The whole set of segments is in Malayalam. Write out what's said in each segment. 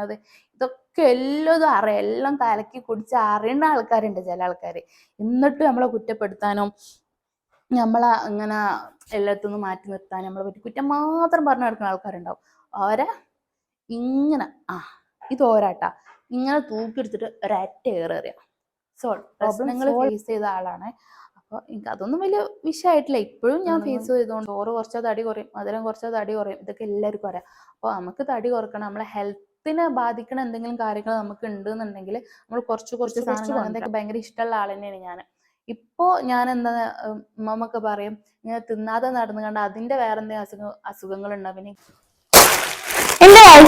പറയണത് ഇതൊക്കെ എല്ലതും അറിയാം. എല്ലാം കലക്കി കുടിച്ച് അറിയുന്ന ആൾക്കാരുണ്ട് ചില ആൾക്കാർ എന്നിട്ട് നമ്മളെ കുറ്റപ്പെടുത്താനും നമ്മളെ ഇങ്ങനെ എല്ലാത്തുനിന്ന് മാറ്റി നിർത്താനും നമ്മളെ പറ്റി കുറ്റം മാത്രം പറഞ്ഞു നടക്കുന്ന ആൾക്കാരുണ്ടാവും. അവരെ ഇങ്ങനെ ആ ഇത് ഓരാട്ടാ ഇങ്ങനെ തൂക്കിയെടുത്തിട്ട് ഒരറ്റ ഏറെറിയാം സോ പ്രശ്നങ്ങൾ ഫേസ് ചെയ്ത ആളാണ്. അപ്പോൾ എനിക്ക് അതൊന്നും വലിയ വിഷയമായിട്ടില്ല. ഇപ്പോഴും ഞാൻ ഫേസ് ചെയ്തുകൊണ്ട് ചോറ് കുറച്ചാൽ തടി കുറയും മധുരം കുറച്ചാൽ തടി കുറയും ഇതൊക്കെ എല്ലാവർക്കും അറിയാം. അപ്പോൾ നമുക്ക് തടി കുറക്കണം നമ്മളെ ഹെൽത്തിനെ ബാധിക്കണ എന്തെങ്കിലും കാര്യങ്ങൾ നമുക്ക് ഉണ്ട് എന്നുണ്ടെങ്കിൽ നമ്മൾ കുറച്ച് കുറച്ച് സാധനങ്ങൾ അങ്ങനത്തെ ഭയങ്കര ഇഷ്ടമുള്ള ആൾ തന്നെയാണ് ഞാൻ ഇപ്പോ ഞാൻ എന്താ ഉമ്മമ്മൊക്കെ പറയും ഇങ്ങനെ തിന്നാതെ നടന്നു കണ്ട അതിന്റെ വേറെ എന്തെങ്കിലും അസുഖ അസുഖങ്ങൾ ഉണ്ടാവും പിന്നെ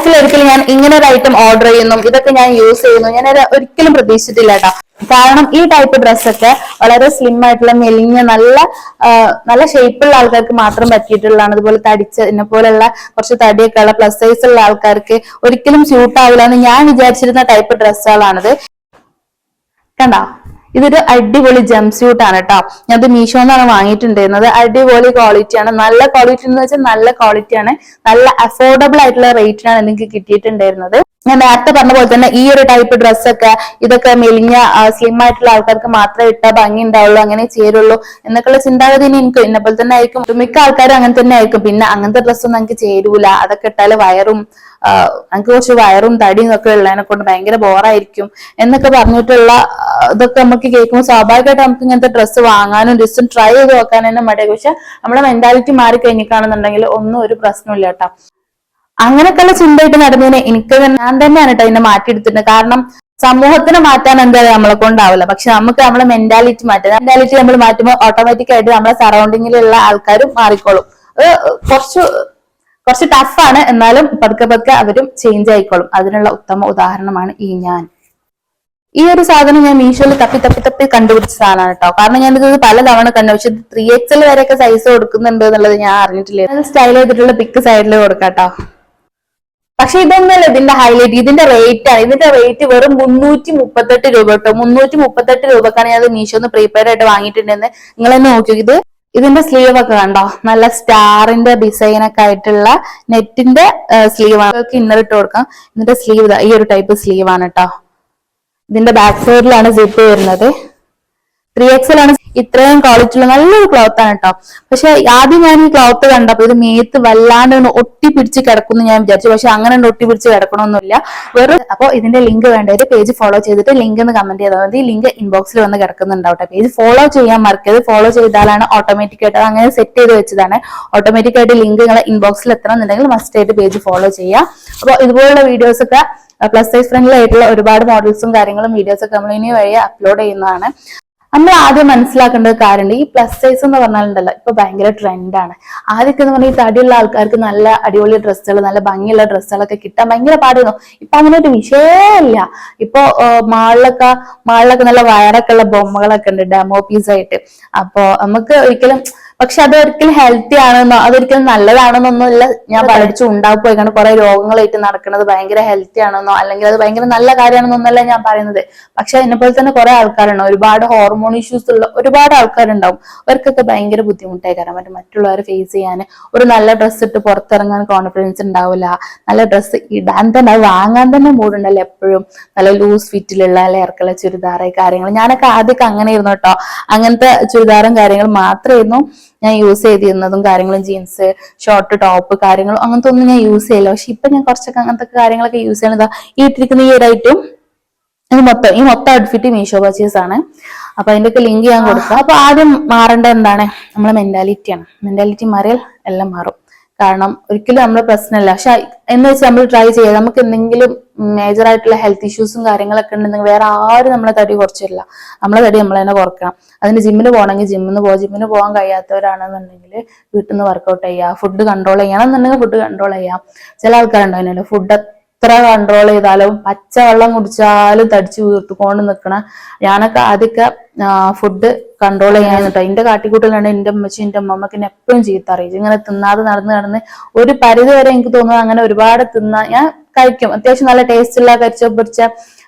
ലൈഫിൽ ഒരിക്കലും ഞാൻ ഇങ്ങനെ ഒരു ഐറ്റം ഓർഡർ ചെയ്യുന്നു. ഇതൊക്കെ ഞാൻ യൂസ് ചെയ്യുന്നു. ഞാൻ ഒരിക്കലും പ്രതീക്ഷിച്ചിട്ടില്ല കേട്ടോ കാരണം ഈ ടൈപ്പ് ഡ്രസ്സൊക്കെ വളരെ സ്ലിം ആയിട്ടുള്ള മെലിഞ്ഞ നല്ല നല്ല ഷേപ്പുള്ള ആൾക്കാർക്ക് മാത്രം പറ്റിയിട്ടുള്ളതാണ്. അതുപോലെ തടിച്ച എന്നെ പോലെയുള്ള കുറച്ച് തടിയൊക്കെ ഉള്ള പ്ലസ് സൈസ് ഉള്ള ആൾക്കാർക്ക് ഒരിക്കലും സ്യൂട്ട് ആവില്ല എന്ന് ഞാൻ വിചാരിച്ചിരുന്ന ടൈപ്പ് ഡ്രസ്സുകളാണിത് കണ്ടോ? ഇതൊരു അടിപൊളി ജംപ് സ്യൂട്ട് ആണ് കേട്ടോ ഞാൻ മീഷോ എന്നാണ് വാങ്ങിയിട്ടുണ്ടായിരുന്നത്. അടിപൊളി ക്വാളിറ്റി ആണ്. നല്ല ക്വാളിറ്റി എന്ന് വെച്ചാൽ നല്ല ക്വാളിറ്റി ആണ്. നല്ല അഫോർഡബിൾ ആയിട്ടുള്ള റേറ്റിനാണ് എനിക്ക് കിട്ടിയിട്ടുണ്ടായിരുന്നത്. ഞാൻ നേരത്തെ പറഞ്ഞ പോലെ തന്നെ ഈ ഒരു ടൈപ്പ് ഡ്രസ്സൊക്കെ ഇതൊക്കെ മെലിഞ്ഞ സ്ലിം ആയിട്ടുള്ള ആൾക്കാർക്ക് മാത്രമേ ഇട്ടാൽ ഭംഗി ഉണ്ടാവുള്ളൂ അങ്ങനെ ചേരുള്ളൂ എന്നൊക്കെയുള്ള ചിന്താഗതി എനിക്ക് എന്നെ പോലെ തന്നെ ആയിരിക്കും. മിക്ക ആൾക്കാരും അങ്ങനെ തന്നെ ആയിരിക്കും. പിന്നെ അങ്ങനത്തെ ഡ്രസ്സൊന്നും എനിക്ക് ചേരൂല. അതൊക്കെ ഇട്ടാൽ വയറും എനിക്ക് കുറച്ച് വയറും തടിയും ഒക്കെ ഉള്ളതിനെ കൊണ്ട് ഭയങ്കര ബോറായിരിക്കും എന്നൊക്കെ പറഞ്ഞിട്ടുള്ള ഇതൊക്കെ നമുക്ക് കേൾക്കുമ്പോൾ സ്വാഭാവികമായിട്ട് നമുക്ക് ഇങ്ങനത്തെ ഡ്രസ്സ് വാങ്ങാനും ഡ്രസ്സും ട്രൈ ചെയ്ത് നോക്കാനും തന്നെ മടിയാകും പക്ഷെ നമ്മുടെ മെന്റാലിറ്റി മാറി കഴിഞ്ഞിട്ടാണെന്നുണ്ടെങ്കിൽ ഒന്നും ഒരു പ്രശ്നമില്ല കേട്ടോ. അങ്ങനെയൊക്കെയുള്ള ചിന്തയായിട്ട് നടന്നതിനെ എനിക്ക് ഞാൻ തന്നെയാണ് കേട്ടോ ഇതിനെ മാറ്റിയെടുത്തിട്ടുണ്ട് കാരണം സമൂഹത്തിനെ മാറ്റാൻ എന്തായാലും നമ്മളെ കൊണ്ടാവില്ല. പക്ഷെ നമുക്ക് നമ്മളെ മെന്റാലിറ്റി മാറ്റാം മെന്റാലിറ്റി നമ്മൾ മാറ്റുമ്പോൾ ഓട്ടോമാറ്റിക് ആയിട്ട് നമ്മളെ സറൗണ്ടിങ്ങിലുള്ള ആൾക്കാരും മാറിക്കോളും. അത് കുറച്ച് കുറച്ച് ടഫാണ് എന്നാലും പതുക്കെ പതുക്കെ അവരും ചേഞ്ച് ആയിക്കോളും. അതിനുള്ള ഉത്തമ ഉദാഹരണമാണ് ഈ ഞാൻ. ഈ ഒരു സാധനം ഞാൻ മീഷോയിൽ തപ്പി തപ്പി തപ്പി കണ്ടുപിടിച്ച സാധനമാണ് കേട്ടോ. കാരണം ഞാൻ ഇത് പലതവണ കണ്ടു. പക്ഷെ ത്രീ എക്സൽ വരെയൊക്കെ സൈസ് കൊടുക്കുന്നുണ്ട് എന്നുള്ളത് ഞാൻ അറിഞ്ഞിട്ടില്ല. സ്റ്റൈൽ ചെയ്തിട്ടുള്ള പിക്ക് സൈഡിൽ കൊടുക്കാം കേട്ടോ. പക്ഷെ ഇതൊന്നുമല്ല ഇതിന്റെ ഹൈലൈറ്റ് ഇതിന്റെ റേറ്റ് ആണ്. ഇതിന്റെ റേറ്റ് വെറും മുന്നൂറ്റി മുപ്പത്തെട്ട് രൂപ കേട്ടോ. മുന്നൂറ്റി മുപ്പത്തെട്ട് രൂപക്കാണ് ഞാൻ മീഷോന്ന് പ്രീപെയ്ഡ് ആയിട്ട് വാങ്ങിയിട്ടുണ്ടെന്ന് നിങ്ങൾ തന്നെ നോക്കൂ. ഇത് ഇതിന്റെ സ്ലീവ് ഒക്കെ കണ്ടോ? നല്ല സ്റ്റാറിന്റെ ഡിസൈൻ ഒക്കെ ആയിട്ടുള്ള നെറ്റിന്റെ സ്ലീവ് ആണ്. ഇന്നർ ഇട്ട് കൊടുക്കാം. ഇതിന്റെ സ്ലീവ് ഈ ഒരു ടൈപ്പ് സ്ലീവ് ആണ് കേട്ടോ. ഇതിന്റെ ബാക്ക് സൈഡിലാണ് സിപ്പ് വരുന്നത്. ത്രീ എക്സൽ ആണ് ഇത്രയും ക്വാളിറ്റിയുള്ള നല്ലൊരു ക്ലോത്ത് ആണ് കേട്ടോ പക്ഷെ ആദ്യം ഞാൻ ഈ ക്ലോത്ത് കണ്ടപ്പോ ഇത് മേത്ത് വല്ലാണ്ട് ഒട്ടി പിടിച്ച് കിടക്കുന്നു ഞാൻ വിചാരിച്ചു. പക്ഷെ അങ്ങനെ ഒട്ടി പിടിച്ച് കിടക്കണമെന്നില്ല വെറും അപ്പൊ ഇതിന്റെ ലിങ്ക് വേണ്ടത് പേജ് ഫോളോ ചെയ്തിട്ട് ലിങ്ക് എന്ന് കമന്റ് ചെയ്താൽ മതി. ലിങ്ക് ഇൻബോക്സിൽ വന്ന് കിടക്കുന്നുണ്ടാവട്ടെ പേജ് ഫോളോ ചെയ്യാൻ മറക്കരുത്. ഫോളോ ചെയ്താലാണ് ഓട്ടോമാറ്റിക് ആയിട്ട് അങ്ങനെ സെറ്റ് ചെയ്ത് വെച്ചതാണ്. ഓട്ടോമാറ്റിക് ആയിട്ട് ലിങ്ക് നിങ്ങളെ ഇൻബോക്സിൽ എത്തണമെന്നുണ്ടെങ്കിൽ മസ്റ്റ് ആയിട്ട് പേജ് ഫോളോ ചെയ്യുക. അപ്പോൾ ഇതുപോലുള്ള വീഡിയോസ് ഒക്കെ പ്ലസ് സൈസ് ഫ്രണ്ട്ലി ആയിട്ടുള്ള ഒരുപാട് മോഡൽസും കാര്യങ്ങളും വീഡിയോസ് ഒക്കെ നമ്മൾ ഇനി വഴി അപ്ലോഡ് ചെയ്യുന്നതാണ്. നമ്മൾ ആദ്യം മനസ്സിലാക്കേണ്ട കാര്യമുണ്ട്. ഈ പ്ലസ് സൈസ് എന്ന് പറഞ്ഞാലുണ്ടല്ലോ ഇപ്പൊ ഭയങ്കര ട്രെൻഡാണ് ആദ്യമൊക്കെ എന്ന് പറഞ്ഞാൽ ഈ തടിയുള്ള ആൾക്കാർക്ക് നല്ല അടിപൊളി ഡ്രസ്സുകൾ നല്ല ഭംഗിയുള്ള ഡ്രസ്സുകളൊക്കെ കിട്ടാൻ ഭയങ്കര പാടുന്നു ഇപ്പൊ അങ്ങനെ ഒരു വിഷയമില്ല. ഇപ്പൊ മാളിലൊക്കെ മാളിലൊക്കെ നല്ല വയറൊക്കെ ഉള്ള ബൊമ്മകളൊക്കെ ഉണ്ട് ഡെമോ പീസ് ആയിട്ട്. അപ്പോ നമുക്ക് ഒരിക്കലും പക്ഷെ അത് ഒരിക്കലും ഹെൽത്തി ആണെന്നോ അതൊരിക്കലും നല്ലതാണെന്നൊന്നുമില്ല ഞാൻ പഠിച്ചു ഉണ്ടായിപ്പോയി കാരണം കുറെ രോഗങ്ങളായിട്ട് നടക്കുന്നത് ഭയങ്കര ഹെൽത്തി ആണെന്നോ അല്ലെങ്കിൽ അത് ഭയങ്കര നല്ല കാര്യമാണെന്നൊന്നല്ല ഞാൻ പറയുന്നത്. പക്ഷെ എന്നെ പോലെ തന്നെ കുറെ ആൾക്കാരുണ്ട്. ഒരുപാട് ഹോർമോൺ ഇഷ്യൂസ് ഉള്ള ഒരുപാട് ആൾക്കാരുണ്ടാവും. അവർക്കൊക്കെ ഭയങ്കര ബുദ്ധിമുട്ടായി. കാരണം മറ്റേ മറ്റുള്ളവരെ ഫേസ് ചെയ്യാൻ ഒരു നല്ല ഡ്രസ്സ് ഇട്ട് പുറത്തിറങ്ങാൻ കോൺഫിഡൻസ് ഉണ്ടാവില്ല. നല്ല ഡ്രസ്സ് ഇടാൻ തന്നെ വാങ്ങാൻ തന്നെ മൂടുണ്ടല്ലോ എപ്പോഴും. നല്ല ലൂസ് ഫിറ്റിലുള്ള അല്ലെ ഇറക്കുള്ള ചുരിദാറ് കാര്യങ്ങൾ. ഞാനൊക്കെ ആദ്യമൊക്കെ അങ്ങനെ ആയിരുന്നു കേട്ടോ. അങ്ങനത്തെ ചുരിദാറും കാര്യങ്ങളും മാത്രമായിരുന്നു. ഞാൻ യൂസ് ചെയ്തിരുന്നതും കാര്യങ്ങളും ജീൻസ് ഷോർട്ട് ടോപ്പ് കാര്യങ്ങളും അങ്ങനത്തെ ഒന്നും ഞാൻ യൂസ് ചെയ്യില്ല. പക്ഷെ ഇപ്പൊ ഞാൻ കുറച്ചൊക്കെ അങ്ങനത്തെ കാര്യങ്ങളൊക്കെ യൂസ് ചെയ്യണതാ ഈ ഇട്ടിരിക്കുന്ന ഈ ഒരു ഐറ്റം ഇത് മൊത്തം ഈ മൊത്തം ഔട്ട്ഫിറ്റ് മീഷോ പർച്ചേസ് ആണ്. അപ്പൊ അതിന്റെ ഒക്കെ ലിങ്ക് ഞാൻ കൊടുക്കാം. അപ്പൊ ആദ്യം മാറേണ്ട എന്താണ്? നമ്മളെ മെന്റാലിറ്റിയാണ് മെന്റാലിറ്റി മാറിയാൽ എല്ലാം മാറും. കാരണം ഒരിക്കലും നമ്മളെ പ്രശ്നമല്ല പക്ഷെ എന്ന് വെച്ചാൽ നമ്മൾ ട്രൈ ചെയ്യുക നമുക്ക് എന്തെങ്കിലും മേജർ ആയിട്ടുള്ള ഹെൽത്ത് ഇഷ്യൂസും കാര്യങ്ങളൊക്കെ ഉണ്ടെങ്കിൽ വേറെ ആരും നമ്മളെ തടി കുറച്ചില്ല നമ്മളെ തടി നമ്മൾ തന്നെ കുറക്കണം. അതിന് ജിമ്മിന് പോകണമെങ്കിൽ ജിമ്മിന് പോകാം ജിമ്മിന് പോകാൻ കഴിയാത്തവരാണെന്നുണ്ടെങ്കിൽ വീട്ടിൽ നിന്ന് വർക്കൗട്ട് ചെയ്യുക ഫുഡ് കൺട്രോൾ ചെയ്യണം എന്നുണ്ടെങ്കിൽ ഫുഡ് കൺട്രോൾ ചെയ്യാം. ചില ആൾക്കാരുണ്ടാവില്ല ഫുഡ് എത്ര കൺട്രോൾ ചെയ്താലും പച്ചവെള്ളം കുടിച്ചാലും തടിച്ചു വീർത്തുകൊണ്ട് നിൽക്കണ ഞാനൊക്കെ ആദ്യമൊക്കെ ഫുഡ് കൺട്രോൾ ചെയ്യാൻ കേട്ടോ എന്റെ കാട്ടിക്കൂട്ടിലാണ് എന്റെ അമ്മച്ചി എന്റെ അമ്മമ്മക്ക് എന്നെ എപ്പോഴും ചീത്ത അറിയിച്ചു ഇങ്ങനെ തിന്നാതെ നടന്ന് നടന്ന് ഒരു പരിധി വരെ എനിക്ക് തോന്നുന്നു അങ്ങനെ ഒരുപാട് തിന്നാ ഞാൻ കഴിക്കും. അത്യാവശ്യം നല്ല ടേസ്റ്റ് ഉള്ള കരിച്ച പൊരിച്ച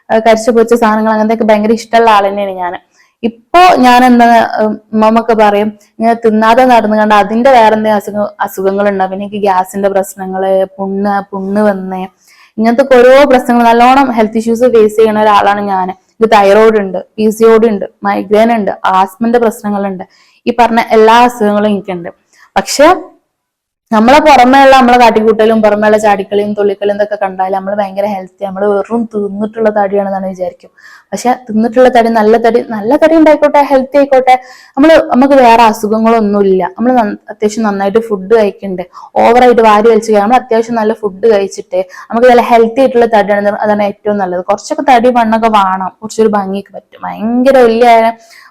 കരിച്ച പൊരിച്ച സാധനങ്ങൾ അങ്ങനത്തെയൊക്കെ ഭയങ്കര ഇഷ്ടമുള്ള ആൾ തന്നെയാണ് ഞാൻ ഇപ്പോ ഞാൻ എന്താ ഉമ്മമ്മൊക്കെ പറയും ഇങ്ങനെ തിന്നാതെ നടന്നു കണ്ട് അതിന്റെ വേറെ എന്തെങ്കിലും അസുഖ അസുഖങ്ങൾ ഉണ്ടാവും പിന്നെ എനിക്ക് ഗ്യാസിന്റെ പ്രശ്നങ്ങൾ പുണ്ണ് പുണ്ണ് വന്ന് ഇങ്ങനത്തെ ഓരോ പ്രശ്നങ്ങൾ നല്ലോണം ഹെൽത്ത് ഇഷ്യൂസ് ഫേസ് ചെയ്യുന്ന ഒരാളാണ് ഞാൻ ഇത് തൈറോയിഡ് ഉണ്ട് പി സി ഉണ്ട് മൈഗ്രെയിൻ ഉണ്ട് ആസ്മന്റെ പ്രശ്നങ്ങളുണ്ട്. ഈ പറഞ്ഞ എല്ലാ അസുഖങ്ങളും എനിക്കുണ്ട്. പക്ഷെ നമ്മളെ പുറമേയുള്ള നമ്മളെ കാട്ടിക്കൂട്ടലും പുറമേയുള്ള ചാടിക്കളിയും തുള്ളിക്കളിയും ഇതൊക്കെ കണ്ടാൽ നമ്മൾ ഭയങ്കര ഹെൽത്തി നമ്മൾ വെറും തിന്നിട്ടുള്ള തടിയാണെന്നാണ് വിചാരിക്കും. പക്ഷെ തിന്നിട്ടുള്ള തടി നല്ല തടി നല്ല തടി ഉണ്ടായിക്കോട്ടെ ഹെൽത്തി ആയിക്കോട്ടെ നമ്മൾ നമുക്ക് വേറെ അസുഖങ്ങളൊന്നുമില്ല. നമ്മൾ അത്യാവശ്യം നന്നായിട്ട് ഫുഡ് കഴിക്കുന്നുണ്ട് ഓവറായിട്ട് വാരി കഴിച്ചു കഴിയാം നമ്മൾ അത്യാവശ്യം നല്ല ഫുഡ് കഴിച്ചിട്ട് നമുക്ക് നല്ല ഹെൽത്തി ആയിട്ടുള്ള തടിയാണ് അതാണ് ഏറ്റവും നല്ലത്. കുറച്ചൊക്കെ തടി മണ്ണൊക്കെ വേണം കുറച്ചൊരു ഭംഗിക്ക് പറ്റും. ഭയങ്കര വലിയ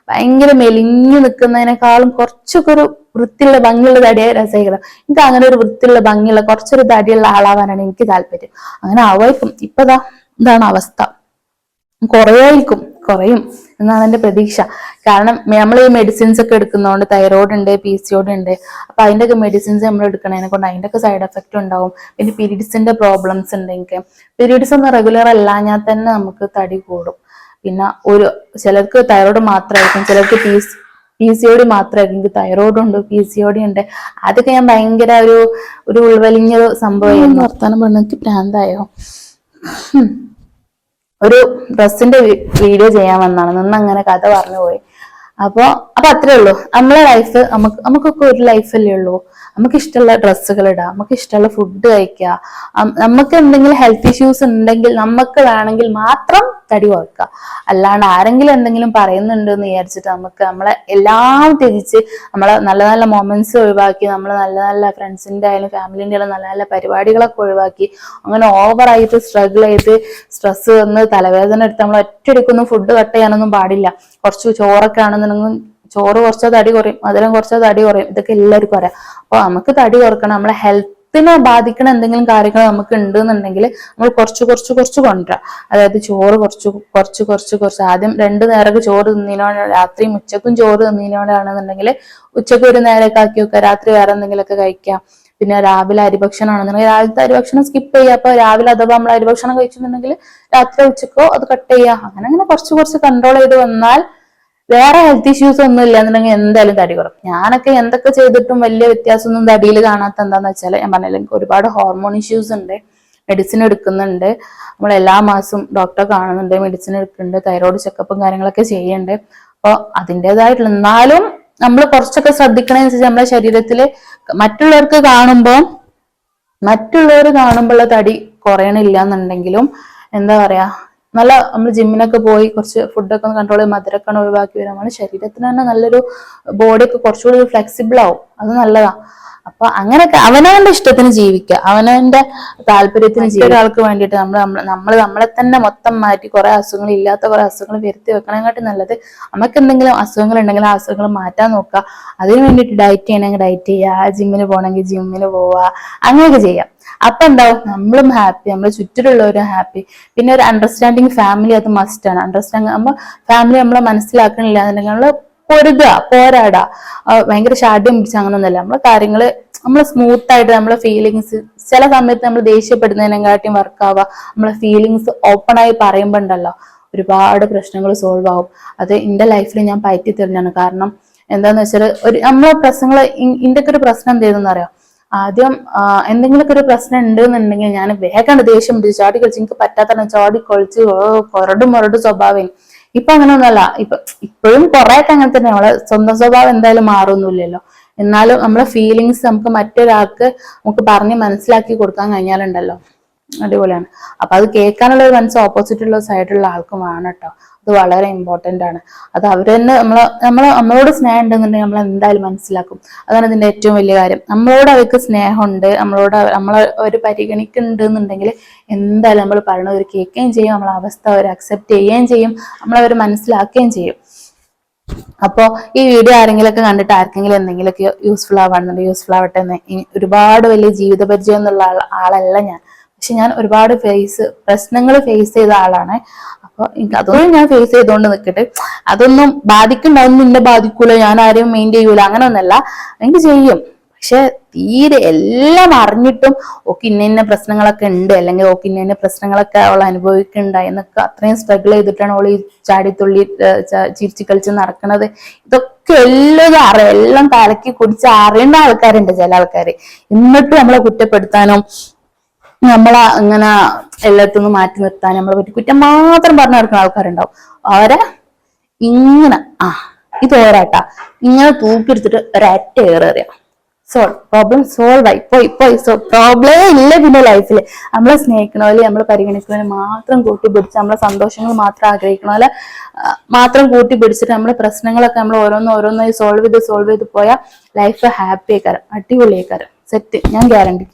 ഭയങ്കര മെലിഞ്ഞു നിൽക്കുന്നതിനേക്കാളും കുറച്ചൊക്കെ ഒരു വൃത്തിയുള്ള ഭംഗിയുള്ള തടിയെ രസകരം. എനിക്ക് അങ്ങനെ ഒരു വൃത്തിയുള്ള ഭംഗിയുള്ള കുറച്ചൊരു തടിയുള്ള ആളാവാനാണ് എനിക്ക് താല്പര്യം. അങ്ങനെ ആവായിരിക്കും ഇപ്പതാ ഇതാണ് അവസ്ഥ. കുറയായിരിക്കും കുറയും എന്നാണ് എന്റെ പ്രതീക്ഷ. കാരണം നമ്മൾ ഈ മെഡിസിൻസ് ഒക്കെ എടുക്കുന്നതുകൊണ്ട് തൈറോയ്ഡ് ഉണ്ട് പി സി ഒഡ് ഉണ്ട്. അപ്പൊ അതിന്റെ ഒക്കെ മെഡിസിൻസ് നമ്മൾ എടുക്കണതിനെ കൊണ്ട് അതിന്റെ ഒക്കെ സൈഡ് എഫക്റ്റ് ഉണ്ടാവും. പിന്നെ പീരീഡ്സിന്റെ പ്രോബ്ലംസ് ഉണ്ടെങ്കിൽ. പീരീഡ്സ് ഒന്നും റെഗുലർ അല്ലാഞ്ഞാൽ തന്നെ നമുക്ക് തടി കൂടും. പിന്നെ ഒരു ചിലർക്ക് തൈറോയ്ഡ് മാത്രമായിരിക്കും ചിലർക്ക് P P C O D എനിക്ക് തൈറോയിഡ് ഉണ്ട് പി സി ഒ ഡി ഉണ്ട്. അതൊക്കെ ഞാൻ ഭയങ്കര ഒരു ഒരു ഉൾവലിഞ്ഞ സംഭവം വർത്താനം പറഞ്ഞെനിക്ക് പ്രാന്തായോ ഒരു ഡ്രസ്സിന്റെ വീഡിയോ ചെയ്യാൻ വന്നാണ് നിന്ന് അങ്ങനെ കഥ പറഞ്ഞു പോയി അപ്പൊ അപ്പൊ അത്രേ ഉള്ളൂ. നമ്മളെ ലൈഫ് നമുക്ക് നമുക്കൊക്കെ ഒരു ലൈഫല്ലേ ഉള്ളൂ. നമുക്ക് ഇഷ്ടമുള്ള ഡ്രസ്സുകൾ ഇടാം. നമുക്ക് ഇഷ്ടമുള്ള ഫുഡ് കഴിക്കുക നമുക്ക് എന്തെങ്കിലും ഹെൽത്ത് ഇഷ്യൂസ് ഉണ്ടെങ്കിൽ നമുക്ക് വേണമെങ്കിൽ മാത്രം തടി കുറക്കുക. അല്ലാണ്ട് ആരെങ്കിലും എന്തെങ്കിലും പറയുന്നുണ്ട് എന്ന് വിചാരിച്ചിട്ട് നമുക്ക് നമ്മളെ എല്ലാം തിരിച്ച് നമ്മളെ നല്ല നല്ല മൊമെന്റ്സ് ഒഴിവാക്കി നമ്മൾ നല്ല നല്ല ഫ്രണ്ട്സിന്റെ ആയാലും ഫാമിലിന്റെ ആയാലും നല്ല നല്ല പരിപാടികളൊക്കെ ഒഴിവാക്കി അങ്ങനെ ഓവറായിട്ട് സ്ട്രഗിൾ ചെയ്ത് സ്ട്രെസ് വന്ന് തലവേദന എടുത്ത് നമ്മൾ ഒറ്റയടിക്കൊന്നും ഫുഡ് കട്ട് ചെയ്യാനൊന്നും പാടില്ല. കുറച്ച് ചോറൊക്കെ ആണെന്നുണ്ടെങ്കിൽ ചോറ് കുറച്ചോ തടി കുറയും മധുരം കുറച്ചോ തടി കുറയും ഇതൊക്കെ എല്ലാവർക്കും അറിയാം. അപ്പൊ നമുക്ക് തടി കുറക്കണം നമ്മളെ ഹെൽത്തിനെ ബാധിക്കുന്ന എന്തെങ്കിലും കാര്യങ്ങൾ നമുക്ക് ഉണ്ട് എന്നുണ്ടെങ്കിൽ നമ്മൾ കുറച്ച് കുറച്ച് കുറച്ച് കൊണ്ടുവരാം. അതായത് ചോറ് കുറച്ച് കുറച്ച് കുറച്ച് കുറച്ച്. ആദ്യം രണ്ടു നേരമൊക്കെ ചോറ് തിന്നതിനോട് രാത്രിയും ഉച്ചക്കും ചോറ് തിന്നതിനോടാണെന്നുണ്ടെങ്കിൽ ഉച്ചയ്ക്ക് ഒരു നേരമൊക്കെ ആക്കി വെക്കുക രാത്രി വേറെ എന്തെങ്കിലുമൊക്കെ കഴിക്കാം. പിന്നെ രാവിലെ അരിഭക്ഷണമാണെന്നുണ്ടെങ്കിൽ രാവിലത്തെ അരിഭക്ഷണം സ്കിപ്പ് ചെയ്യുക. അപ്പൊ രാവിലെ അഥവാ നമ്മൾ അരിഭക്ഷണം കഴിച്ചിട്ടുണ്ടെങ്കിൽ രാത്രി ഉച്ചക്കോ അത് കട്ട് ചെയ്യുക. അങ്ങനെ അങ്ങനെ കുറച്ച് കുറച്ച് കൺട്രോൾ ചെയ്ത് വന്നാൽ വേറെ ഹെൽത്ത് ഇഷ്യൂസ് ഒന്നും ഇല്ല എന്നുണ്ടെങ്കിൽ എന്തായാലും തടി കുറയും ഞാനൊക്കെ എന്തൊക്കെ ചെയ്തിട്ടും വലിയ വ്യത്യാസമൊന്നും തടിയിൽ കാണാത്ത എന്താന്ന് വെച്ചാൽ ഞാൻ പറഞ്ഞില്ല എനിക്ക് ഒരുപാട് ഹോർമോൺ ഇഷ്യൂസ് ഉണ്ട് മെഡിസിൻ എടുക്കുന്നുണ്ട്. നമ്മൾ എല്ലാ മാസവും ഡോക്ടറെ കാണുന്നുണ്ട് മെഡിസിൻ എടുക്കുന്നുണ്ട് തൈറോയ്ഡ് ചെക്കപ്പും കാര്യങ്ങളൊക്കെ ചെയ്യുന്നുണ്ട് അപ്പോൾ അതിന്റെതായിട്ടുള്ള എന്നാലും നമ്മൾ കുറച്ചൊക്കെ ശ്രദ്ധിക്കണതനുസരിച്ച് നമ്മുടെ ശരീരത്തിൽ മറ്റുള്ളവർക്ക് കാണുമ്പോൾ മറ്റുള്ളവർ കാണുമ്പോഴുള്ള തടി കുറയണില്ല എന്നുണ്ടെങ്കിലും എന്താ പറയാ നല്ല നമ്മൾ ജിമ്മിനൊക്കെ പോയി കുറച്ച് ഫുഡൊക്കെ ഒന്ന് കൺട്രോൾ ചെയ്ത് മധുരമൊക്കെ ഒഴിവാക്കി വരാൻ ശരീരത്തിന് തന്നെ നല്ലൊരു ബോഡിയൊക്കെ കുറച്ചുകൂടി ഫ്ലെക്സിബിൾ ആവും. അത് നല്ലതാ. അപ്പൊ അങ്ങനെയൊക്കെ അവനവന്റെ ഇഷ്ടത്തിന് ജീവിക്കുക അവനവന്റെ താല്പര്യത്തിന് ഒരാൾക്ക് വേണ്ടിയിട്ട് നമ്മൾ നമ്മൾ നമ്മളെ തന്നെ മൊത്തം മാറ്റി കുറെ അസുഖങ്ങൾ ഇല്ലാത്ത കുറെ അസുഖങ്ങൾ വരുത്തി വെക്കണേക്കാട്ടി നല്ലത് നമുക്ക് എന്തെങ്കിലും അസുഖങ്ങൾ ഉണ്ടെങ്കിൽ ആ അസുഖങ്ങൾ മാറ്റാൻ നോക്കുക. അതിന് വേണ്ടിയിട്ട് ഡയറ്റ് ചെയ്യണമെങ്കിൽ ഡയറ്റ് ചെയ്യുക. ജിമ്മിന് പോകണമെങ്കിൽ ജിമ്മിന് പോവുക. അങ്ങനെയൊക്കെ ചെയ്യാം. അപ്പൊ എന്താവും? നമ്മളും ഹാപ്പി നമ്മൾ ചുറ്റിലുള്ളവരും ഹാപ്പി പിന്നെ ഒരു അണ്ടർസ്റ്റാൻഡിങ് ഫാമിലി അത് മസ്റ്റ് ആണ്. അണ്ടർസ്റ്റാൻഡിങ് നമ്മൾ ഫാമിലി നമ്മളെ മനസ്സിലാക്കണില്ല എന്നുണ്ടെങ്കിൽ നമ്മൾ പൊരുതുക പോരാടാ ഭയങ്കര ഷാഡ്യം പിടിച്ച അങ്ങനൊന്നുമല്ല. നമ്മളെ കാര്യങ്ങൾ നമ്മൾ സ്മൂത്ത് ആയിട്ട് നമ്മളെ ഫീലിങ്സ് ചില സമയത്ത് നമ്മൾ ദേഷ്യപ്പെടുന്നതിനെക്കാട്ടിയും വർക്കാവുക നമ്മളെ ഫീലിങ്സ് ഓപ്പൺ ആയി പറയുമ്പോ ഉണ്ടല്ലോ ഒരുപാട് പ്രശ്നങ്ങൾ സോൾവ് ആവും. അത് എന്റെ ലൈഫിൽ ഞാൻ പറ്റി തെളിഞ്ഞാണ് കാരണം എന്താന്ന് വെച്ചാൽ ഒരു നമ്മളെ പ്രശ്നങ്ങൾ ഇന്റെ ഒക്കെ ഒരു പ്രശ്നം എന്തെയ്തെന്ന് അറിയാം? ആദ്യം എന്തെങ്കിലുമൊക്കെ ഒരു പ്രശ്നം ഉണ്ട് എന്നുണ്ടെങ്കിൽ ഞാൻ വേഗം ദേഷ്യം പിടിച്ച് ചാടി കളിച്ച് എനിക്ക് പറ്റാത്ത ചാടി കൊളിച്ച് കൊരടും മുരടും സ്വഭാവം. ഇപ്പൊ അങ്ങനെയൊന്നുമല്ല ഇപ്പൊ ഇപ്പോഴും കുറെയൊക്കെ അങ്ങനെ തന്നെ. നമ്മളെ സ്വന്തം സ്വഭാവം എന്തായാലും മാറുന്നില്ലല്ലോ എന്നാലും നമ്മളെ ഫീലിങ്സ് നമുക്ക് മറ്റൊരാൾക്ക് നമുക്ക് പറഞ്ഞ് മനസ്സിലാക്കി കൊടുക്കാൻ കഴിഞ്ഞാലുണ്ടല്ലോ. അടിപൊളിയാണ്. അപ്പൊ അത് കേൾക്കാനുള്ള ഒരു മനസ്സ് ഓപ്പോസിറ്റുള്ള സൈഡിലുള്ള ആൾക്കും കേട്ടോ. അത് വളരെ ഇമ്പോർട്ടന്റ് ആണ്. അത് അവർ തന്നെ നമ്മൾ നമ്മൾ നമ്മളോട് സ്നേഹം ഉണ്ടെന്നുണ്ടെങ്കിൽ നമ്മൾ എന്തായാലും മനസ്സിലാക്കും. അതാണ് ഇതിന്റെ ഏറ്റവും വലിയ കാര്യം. നമ്മളോട് അവർക്ക് സ്നേഹമുണ്ട് നമ്മളോട് നമ്മളെ അവർ പരിഗണിക്കുന്നുണ്ട് എന്നുണ്ടെങ്കിൽ എന്തായാലും നമ്മൾ പറയണത് അവർ കേൾക്കുകയും ചെയ്യും നമ്മളെ അവസ്ഥ അവർ അക്സെപ്റ്റ് ചെയ്യുകയും ചെയ്യും നമ്മളവർ മനസ്സിലാക്കുകയും ചെയ്യും. അപ്പോൾ ഈ വീഡിയോ ആരെങ്കിലും ഒക്കെ കണ്ടിട്ട് ആർക്കെങ്കിലും എന്തെങ്കിലുമൊക്കെ യൂസ്ഫുൾ ആവാണെന്നുണ്ടെങ്കിൽ യൂസ്ഫുൾ ആവട്ടെ എന്ന്. ഒരുപാട് വലിയ ജീവിത പരിചയം എന്നുള്ള ആളല്ല ഞാൻ. പക്ഷെ ഞാൻ ഒരുപാട് ഫേസ് പ്രശ്നങ്ങൾ ഫേസ് ചെയ്ത ആളാണ്. അപ്പൊ അതൊന്നും ഞാൻ ഫേസ് ചെയ്തുകൊണ്ട് നിൽക്കട്ടെ അതൊന്നും ബാധിക്കണ്ടാവും നിന്നെ ബാധിക്കൂല ഞാൻ ആരെയും മെയിൻ ചെയ്യൂല അങ്ങനെ ഒന്നല്ല എനിക്ക് ചെയ്യും. പക്ഷെ തീരെ എല്ലാം അറിഞ്ഞിട്ടും ഓക്കെ ഇന്ന ഇന്ന പ്രശ്നങ്ങളൊക്കെ ഉണ്ട് അല്ലെങ്കിൽ ഓക്കെ ഇന്ന ഇന്ന പ്രശ്നങ്ങളൊക്കെ അവൾ അനുഭവിക്കുന്നുണ്ടായി എന്നൊക്കെ അത്രയും സ്ട്രഗിൾ ചെയ്തിട്ടാണ് അവൾ ഈ ചാടിത്തുള്ളി ചിരിച്ചു കളിച്ച് നടക്കുന്നത് ഇതൊക്കെ എല്ലാം അറിയാം എല്ലാം തലക്കി കുടിച്ച് അറിയേണ്ട ആൾക്കാരുണ്ട് ചില ആൾക്കാർ എന്നിട്ട് നമ്മളെ കുറ്റപ്പെടുത്താനും നമ്മളെ ഇങ്ങനെ എല്ലാത്തിനും മാറ്റി നിർത്താൻ നമ്മളെ പറ്റി കുറ്റം മാത്രം പറഞ്ഞു നടക്കുന്ന ആൾക്കാരുണ്ടാവും. അവരെ ഇങ്ങനെ ആ ഇത് ഓരാട്ട. ഇങ്ങനെ തൂക്കിയെടുത്തിട്ട് ഒരറ്റ ഏറെറിയാം സോൾവ് പ്രോബ്ലം സോൾവ് ആയി. പോയി പോയി. സോ പ്രോബ്ലമേ ഇല്ല പിന്നെ ലൈഫിൽ നമ്മളെ സ്നേഹിക്കണ പോലെ നമ്മളെ മാത്രം കൂട്ടി പിടിച്ച് നമ്മളെ സന്തോഷങ്ങൾ മാത്രം ആഗ്രഹിക്കണ മാത്രം കൂട്ടി പിടിച്ചിട്ട് നമ്മളെ പ്രശ്നങ്ങളൊക്കെ നമ്മൾ ഓരോന്ന് ഓരോന്നായി സോൾവ് ചെയ്ത് സോൾവ് ചെയ്ത് പോയാൽ ലൈഫ് ഹാപ്പി ആയിക്കാരം. അടിപൊളി ആയിക്കാരം സെറ്റ് ഞാൻ ഗ്യാരണ്ടി